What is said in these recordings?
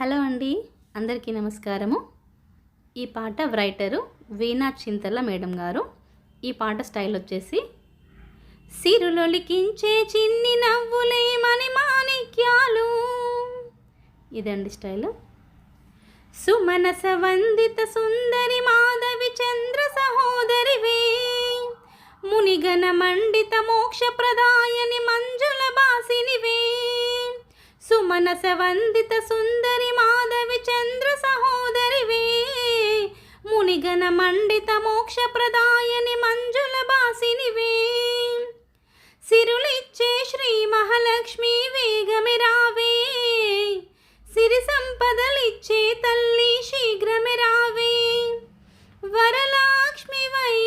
Hello అండి అందరికీ నమస్కారము. ఈ పాట రైటరు వీణా చింతల మేడం గారు. ఈ పాట స్టైల్ వచ్చేసి సిరులొలికించే చిన్ని నవ్వులే మని మాణిక్యాలు. ఇదండి స్టైల్. సుమనస వందిత సుందరి మాధవి చంద్ర సహోదరివే. మునిగన మండిత మోక్ష ప్రదాయని మంజుల బాసినివే. సుమనస వందిత సుందరి మోక్షప్రదాయని మంజుల బాసినివే. సిరులిచ్చే శ్రీ మహాలక్ష్మి వేగమి రావే. సిరి సంపదలిచ్చే తల్లి శీఘ్రమే రావే. వరలక్ష్మి వై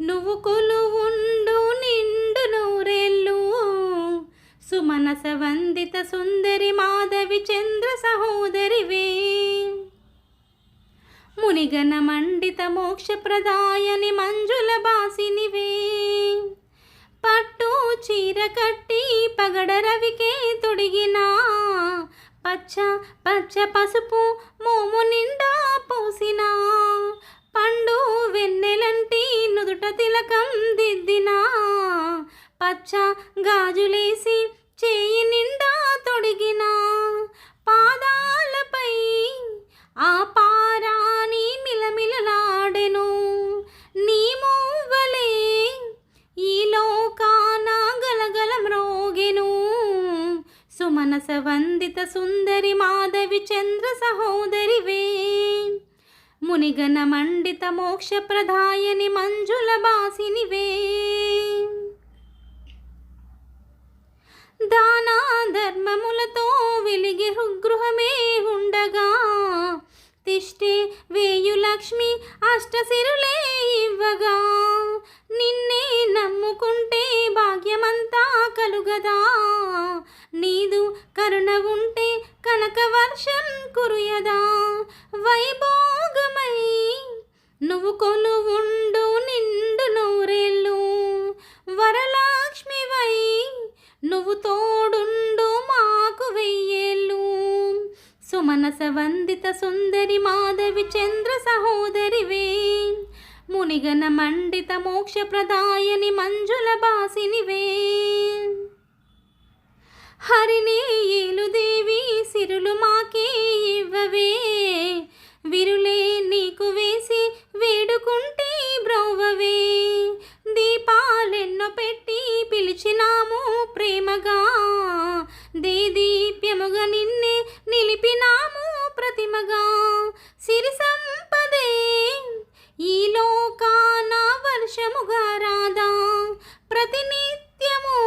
నువ్వు కొలువుండు నిండు నూరెల్లు సుమనస వందిత సుందరి మాధవి చంద్ర సహోదరివే. మునిగన మండిత మోక్ష ప్రదాయని మంజుల బాసినివే. పట్టు చీర కట్టి పగడ రవికే తొడిగినా. పచ్చ పచ్చ పసుపు మోము నిండా పోసినా. పండు వెన్నెలంటి నుదుట తిలకం దిద్దినా. పచ్చ గాజులేసి చేయి నిండా సుమనస సుందరి మాధవి చంద్ర సహోదరివే. మునిగన మండిత మోక్ష ప్రధాయని మంజుల బాసినివే. దాన ధర్మములతో వెలిగి హృగృహమే ఉండగా తిష్టే వేయు లక్ష్మి అష్టసిరులే ఇవ్వగా. నిన్నే నమ్ముకుంటే భాగ్యమంతా కలుగదా. కదా వైభోగమై నువ్వు కొలువుండు నిండు నూరేళ్ళు. వరలక్ష్మివై నువ్వు తోడుండు మాకు వెయ్యేళ్ళు. సుమనస వందిత సుందరి మాధవి చంద్ర సహోదరివే. మునిగన మండిత మోక్ష ప్రదాయని మంజుల బాసినివే. హరిణి ఏలుదేవి సిరులు మాకే ఇవ్వవే. విరులే నీకు వేసి వేడుకుంటే బ్రోవవే. దీపాలెన్నో పెట్టి పిలిచినాము ప్రేమగా. దేదీప్యముగా నిన్నే నిలిపినాము ప్రతిమగా. సిరి సంపదే ఈ లోకాన వర్షముగా రాదా. ప్రతినిత్యము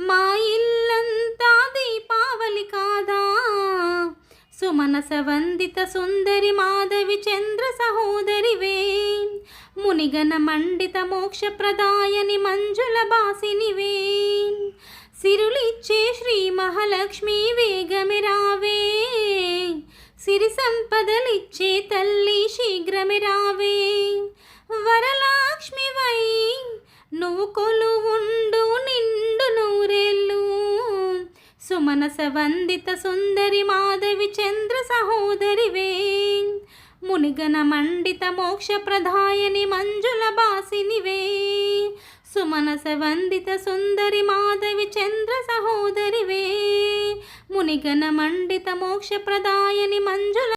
మా మనసవందిత సుందరి మాధవి చంద్ర సహోదరివే. మునిగన మండిత మోక్ష ప్రదాయని మంజుల బాసినివే. సిరులిచ్చే శ్రీ మహాలక్ష్మి వేగమి రావే. సిరి సంపదలిచ్చే తల్లి శీఘ్రమి రావే. వరలక్ష్మి వై నువ్వు కొలువుండు సుమనస వందిత సుందరి మాధవి చంద్ర సహోదరివే. మునిగన మండిత మోక్ష ప్రధాయని మంజుల బాసినివే. సుమనస వందిత సుందరి మాధవి చంద్ర సహోదరివే. మునిగన మండిత మోక్ష ప్రదాయని మంజుల